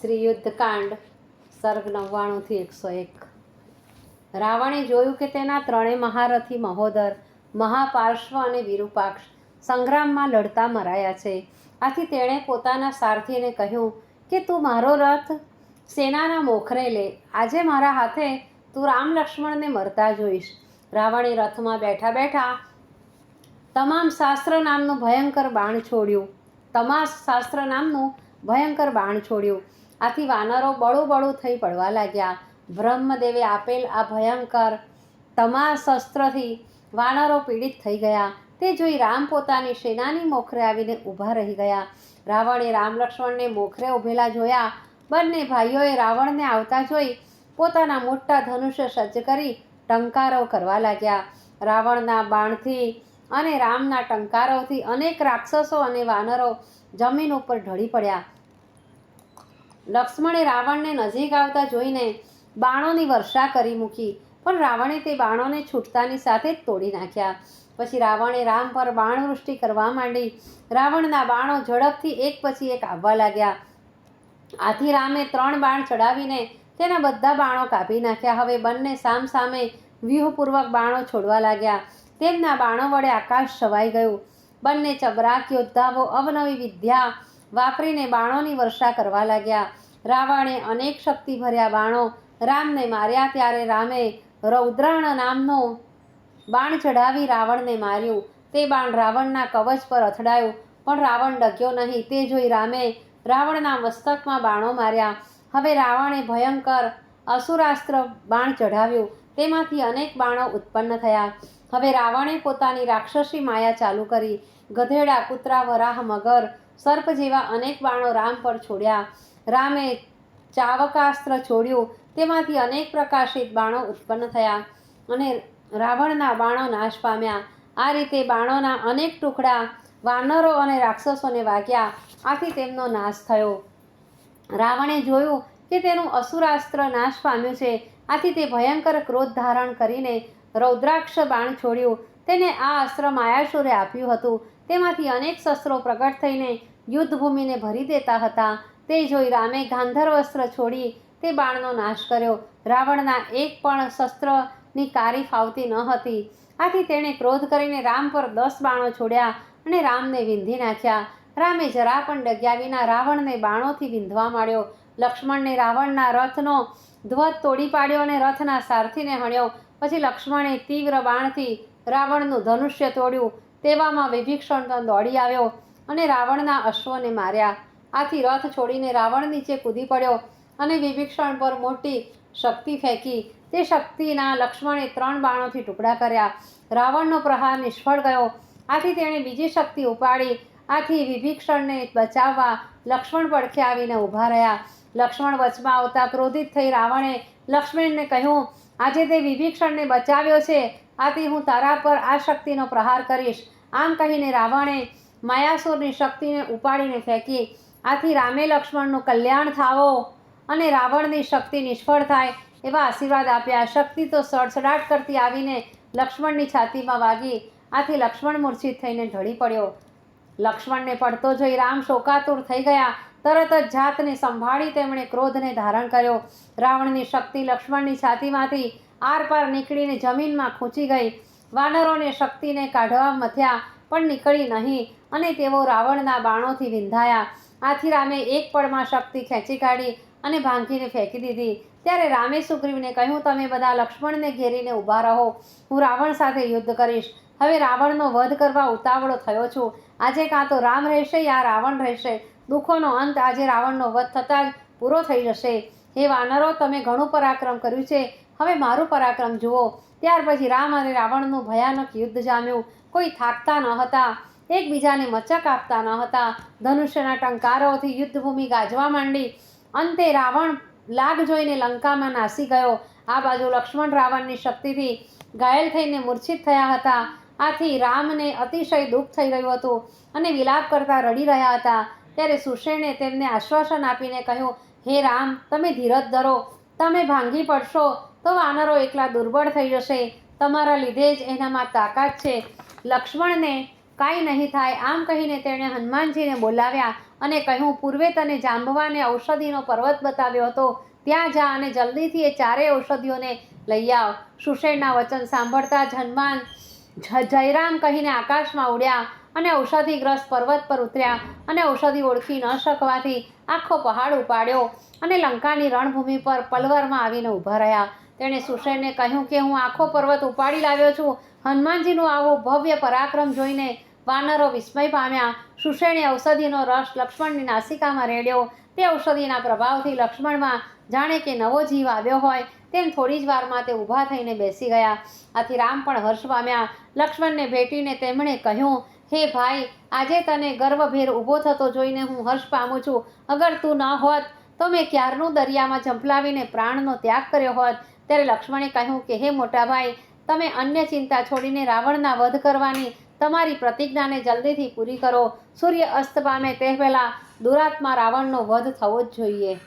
શ્રી યુદ્ધકાંડ સર્ગ નવ્વાણુંથી એકસો એક. રાવણે જોયું કે તેના ત્રણેય મહારથી મહોદર, મહાપાર્શ્વ અને વિરૂપાક્ષ સંગ્રામમાં લડતા મરાયા છે. આથી તેણે પોતાના સારથીને કહ્યું કે, તું મારો રથ સેનાના મોખરે લે. આજે મારા હાથે તું રામ લક્ષ્મણને મરતા જોઈશ. રાવણે રથમાં બેઠા બેઠા તમામ શાસ્ત્ર નામનું ભયંકર બાણ છોડ્યું. તમાસ શાસ્ત્ર નામનું ભયંકર બાણ છોડ્યું. આથી વાનરો બળું બળું થઈ પડવા લાગ્યા. બ્રહ્મદેવે આપેલ આ ભયંકર તમા શસ્ત્રથી વાનરો પીડિત થઈ ગયા. તે જોઈ રામ પોતાની સેનાની મોખરે આવીને ઊભા રહી ગયા. રાવણે રામ લક્ષ્મણને મોખરે ઊભેલા જોયા. બંને ભાઈઓએ રાવણને આવતા જોઈ પોતાના મોટા ધનુષ્ય સજ્જ કરી ટંકારો કરવા લાગ્યા. રાવણના બાણથી અને રામના ટંકારોથી અનેક રાક્ષસો અને વાનરો જમીન ઉપર ઢળી પડ્યા. લક્ષ્મણે રાવણને નજીક આવતા જોઈને બાણોની વર્ષા કરી મૂકી. પણ રાવણે તે બાણોને છૂટતાની સાથે જ તોડી નાખ્યા. પછી રાવણે રામ પર બાણવૃષ્ટિ કરવા માંડી. રાવણના બાણો ઝડપથી એક પછી એક આવવા લાગ્યા. આથી રામે ત્રણ બાણ ચડાવીને તેના બધા બાણો કાપી નાખ્યા. હવે બંને સામ સામે વ્યૂહપૂર્વક બાણો છોડવા લાગ્યા. તેમના બાણો વડે આકાશ છવાઈ ગયું. બંને ચબરાક, યોદ્ધાઓ, અવનવી વિદ્યા વાપરીને બાણોની વર્ષા કરવા લાગ્યા. રાવણે અનેક શક્તિ ભર્યા બાણો રામને માર્યા ત્યારે રામે રૌદ્રાણ નામનો બાણ ચઢાવી રાવણને માર્યું. તે બાણ રાવણના કવચ પર અથડાયું, પણ રાવણ ડગ્યો નહીં. તે જોઈ રામે રાવણના મસ્તકમાં બાણો માર્યા. હવે રાવણે ભયંકર અસુરાસ્ત્ર બાણ ચઢાવ્યું. તેમાંથી અનેક બાણો ઉત્પન્ન થયા. હવે રાવણે પોતાની રાક્ષસી માયા ચાલુ કરી. ગધેડા, કૂતરા, વરાહ, મગર સર્પ જેવા અનેક બાણો રામ પર છોડ્યા. રામે ચાવકાસ્ત્ર છોડ્યું. તેમાંથી અનેક પ્રકાશિત બાણો ઉત્પન્ન થયા અને રાવણના બાણો નાશ પામ્યા. આ રીતે બાણોના અનેક ટુકડા વાનરો અને રાક્ષસોને વાગ્યા. આથી તેમનો નાશ થયો. રાવણે જોયું કે તેનું અસુરાસ્ત્ર નાશ પામ્યું છે. આથી તે ભયંકર ક્રોધ ધારણ કરીને રૌદ્રાક્ષ બાણ છોડ્યું. તેને આ અસ્ત્ર માયાસુરે આપ્યું હતું. તેમાંથી અનેક શસ્ત્રો પ્રગટ થઈને યુદ્ધભૂમિને ભરી દેતા હતા. તે જોઈ રામે ગાંધર્વ અસ્ત્ર છોડી તે બાણનો નાશ કર્યો. રાવણના એક પણ શસ્ત્રની કારી ફાવતી ન હતી. આથી તેણે ક્રોધ કરીને રામ પર દસ બાણો છોડ્યા અને રામને વિંધી નાખ્યા. રામે જરા પણ ડગ્યા વિના રાવણને બાણોથી વિંધવા માંડ્યો. લક્ષ્મણને રાવણના રથનો ધ્વજ તોડી પાડ્યો અને રથના સારથીને હણ્યો. પછી લક્ષ્મણે તીવ્ર બાણથી રાવણનું ધનુષ્ય તોડ્યું. તેવામાં વિભીક્ષણ દોડી આવ્યો અને રાવણના અશ્વને માર્યા. આથી રથ છોડીને રાવણ નીચે કૂદી પડ્યો અને વિભીક્ષણ પર મોટી શક્તિ ફેંકી. તે શક્તિના લક્ષ્મણે ત્રણ બાણોથી ટુકડા કર્યા. રાવણનો પ્રહાર નિષ્ફળ ગયો. આથી તેણે બીજી શક્તિ ઉપાડી. આથી વિભીક્ષણને બચાવવા લક્ષ્મણ પડખે આવીને ઊભા રહ્યા. લક્ષ્મણ વચમાં આવતા ક્રોધિત થઈ રાવણે લક્ષ્મણને કહ્યું, આજે તે વિભીક્ષણને બચાવ્યો છે. આથી હું તારા પર આ શક્તિનો પ્રહાર કરીશ. આમ કહીને રાવણે માયાસુરની શક્તિને ઉપાડીને ફેંકી. આથી રામે લક્ષ્મણનું કલ્યાણ થાવો અને રાવણની શક્તિ નિષ્ફળ થાય એવા આશીર્વાદ આપ્યા. શક્તિ તો સડસડાટ કરતી આવીને લક્ષ્મણની છાતીમાં વાગી. આથી લક્ષ્મણ મૂર્છિત થઈને ઢળી પડ્યો. લક્ષ્મણને પડતો જોઈ રામ શોકાતુર થઈ ગયા. તરત જ જાતને સંભાળી તેમણે ક્રોધને ધારણ કર્યો. રાવણની શક્તિ લક્ષ્મણની છાતીમાંથી આરપાર નીકળીને જમીનમાં ખૂંચી ગઈ. વાનરોને શક્તિને કાઢવા મથ્યા પણ નીકળી નહીં અને તેઓ રાવણના બાણોથી વિંધાયા. આથી રામે એક પળમાં શક્તિ ખેંચી કાઢી અને ભાંગીને ફેંકી દીધી. ત્યારે રામે સુગ્રીવને કહ્યું, તમે બધા લક્ષ્મણને ઘેરીને ઊભા રહો. હું રાવણ સાથે યુદ્ધ કરીશ. હવે રાવણનો વધ કરવા ઉતાવળો થયો છું. આજે કાં તો રામ રહેશે યા રાવણ રહેશે? દુઃખોનો અંત આજે રાવણનો વધ થતાં જ પૂરો થઈ જશે. હે વાનરો, તમે ઘણું પરાક્રમ કર્યું છે. હવે મારું પરાક્રમ જુઓ. ત્યાર પછી રામ અને રાવણનું ભયાનક યુદ્ધ જામ્યું. કોઈ થાકતા ન હતા. એકબીજાને મચક આપતા ન હતા. ધનુષ્યના ટંકારોથી યુદ્ધભૂમિ ગાજવા માંડી. અંતે રાવણ લાગ જોઈને લંકામાં નાસી ગયો. આ બાજુ લક્ષ્મણ રાવણની શક્તિથી ઘાયલ થઈને મૂર્છિત થયા હતા. આથી રામને અતિશય દુઃખ થઈ ગયું હતું અને વિલાપ કરતા રડી રહ્યા હતા. ત્યારે સુષેણે તેમને આશ્વાસન આપીને કહ્યું, હે રામ, તમે ધીરજ ધરો. તમે ભાંગી પડશો તો વાનરો એકલા દુર્બળ થઈ જશે. તમારા લીધે જ એનામાં તાકાત છે. લક્ષ્મણને કાંઈ નહીં થાય આમ કહીને તેણે હનુમાનજીને બોલાવ્યા અને કહ્યું, પૂર્વે તને જાંબવાને ઔષધિનો પર્વત બતાવ્યો હતો. ત્યાં જા અને જલ્દીથી એ ચારેય ઔષધિઓને લઈ આવ. સુષેણના વચન સાંભળતા જ હનુમાન જયરામ કહીને આકાશમાં ઉડ્યા. અને ઔષધિગ્રસ્ત પર્વત પર ઉતર્યા અને ઔષધિ ઓળખી ન શકવાથી આખો પહાડ ઉપાડ્યો અને લંકાની રણભૂમિ પર પલવરમાં આવીને ઊભા રહ્યા. તેણે સુષેણને કહ્યું કે હું આખો પર્વત ઉપાડી લાવ્યો છું. હનુમાનજીનું આવો ભવ્ય પરાક્રમ જોઈને વાનરો વિસ્મય પામ્યા. સુષેણે ઔષધિનો રસ લક્ષ્મણની નાસિકામાં રેડ્યો. તે ઔષધિના પ્રભાવથી લક્ષ્મણમાં જાણે કે નવો જીવ આવ્યો હોય તેમ થોડી જ વારમાં તે ઊભા થઈને બેસી ગયા. આથી રામ પણ હર્ષ પામ્યા. લક્ષ્મણને ભેટીને તેમણે કહ્યું હે ભાઈ, આજે તને ગર્વભેર ઊભો થતો જોઈને હું હર્ષ પામું છું. અગર તું ન હોત, તો મેં ક્યારનું દરિયામાં ઝંપલાવીને પ્રાણનો ત્યાગ કર્યો હોત? ત્યારે લક્ષ્મણે કહ્યું કે, હે મોટા ભાઈ, તમે અન્ય ચિંતા છોડીને રાવણના વધ કરવાની તમારી પ્રતિજ્ઞાને જલ્દીથી પૂરી કરો. સૂર્ય અસ્ત પામે તે પહેલાં દુરાત્મા રાવણનો વધ થવો જ જોઈએ.